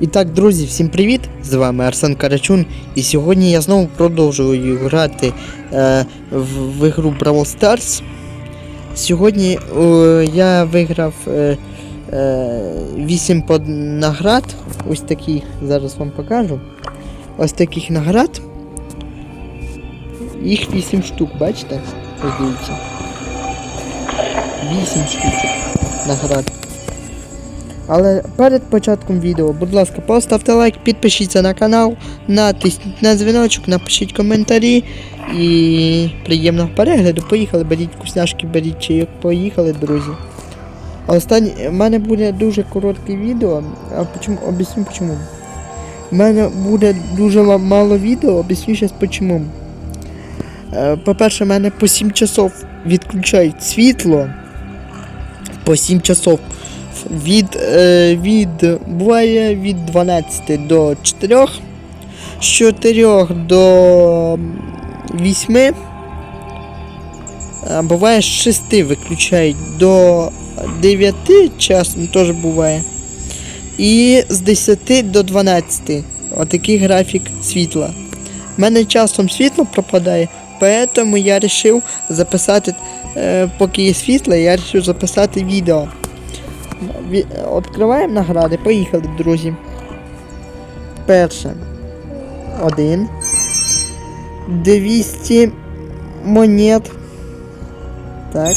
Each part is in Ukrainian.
І так, друзі, всім привіт! З вами Арсен Карачун. І сьогодні я знову продовжую грати е, в, в ігру Brawl Stars. Сьогодні е, я виграв е, е, 8 под наград. Ось таких, зараз вам покажу. Ось таких наград. Їх 8 штук, бачите? Ось дивіться. 8 штучок наград. Але перед початком відео, будь ласка, поставте лайк, підпишіться на канал, натисніть на дзвіночок, напишіть коментарі і приємного перегляду. Поїхали, беріть вкусняшки, беріть чайок, поїхали, друзі. А останнє, в мене буде дуже коротке відео, а почему, об'ясню чому. У мене буде дуже мало відео, об'ясню зараз почому. Е, По-перше, в мене по 7 часов відключають світло. По 7 часов від, е, від буває від 12 до 4, з 4 до 8, а буває з 6 виключають до 9 часом теж буває. І з 10 до 12. Отакий графік світла. У мене часом світло пропадає, поэтому я вирішив записати, е, поки є світло, я вирішив записати відео. Ві- Відкриваємо награди, поїхали, друзі. Перше. Один. 200 монет. Так.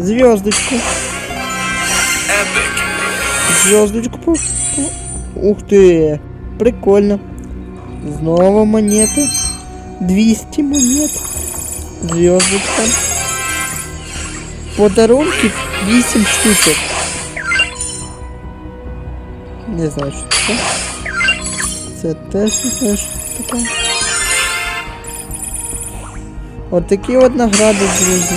Звездочку. Звездочку. Ух ти. Прикольно. Знову монети. 200 монет. Звездочка. Подарунки 8 штучок. Не знаю, що це. Це теж не знаю, що це таке. От такі от награди, друзі.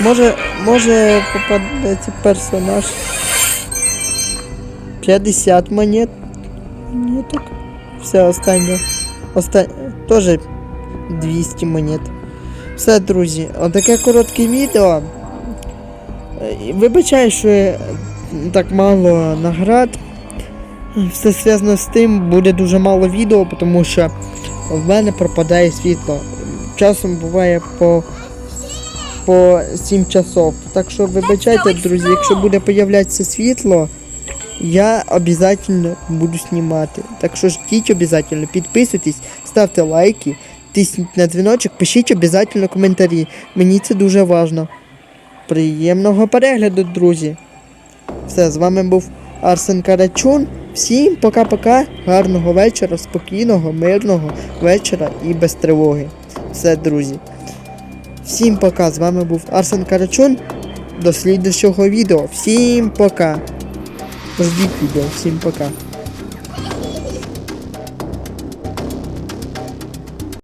Може, може попадеться персонаж. 50 монет. Монеток. Все, останнє. Останнє. Тоже 200 монет. Все, друзі, отаке коротке відео. Е, Вибачаю, що я так мало наград. Все зв'язано з тим, буде дуже мало відео, тому що в мене пропадає світло. Часом буває по, по 7 часов. Так що вибачайте, друзі, якщо буде появлятися світло, я обов'язково буду знімати. Так що ждіть обов'язково, підписуйтесь, ставте лайки тисніть на дзвіночок, пишіть обов'язково коментарі. Мені це дуже важливо. Приємного перегляду, друзі. Все, з вами був Арсен Карачун. Всім пока-пока, гарного вечора, спокійного, мирного вечора і без тривоги. Все, друзі. Всім пока. З вами був Арсен Карачун. До слідчого відео. Всім пока. Ждіть відео. Всім пока.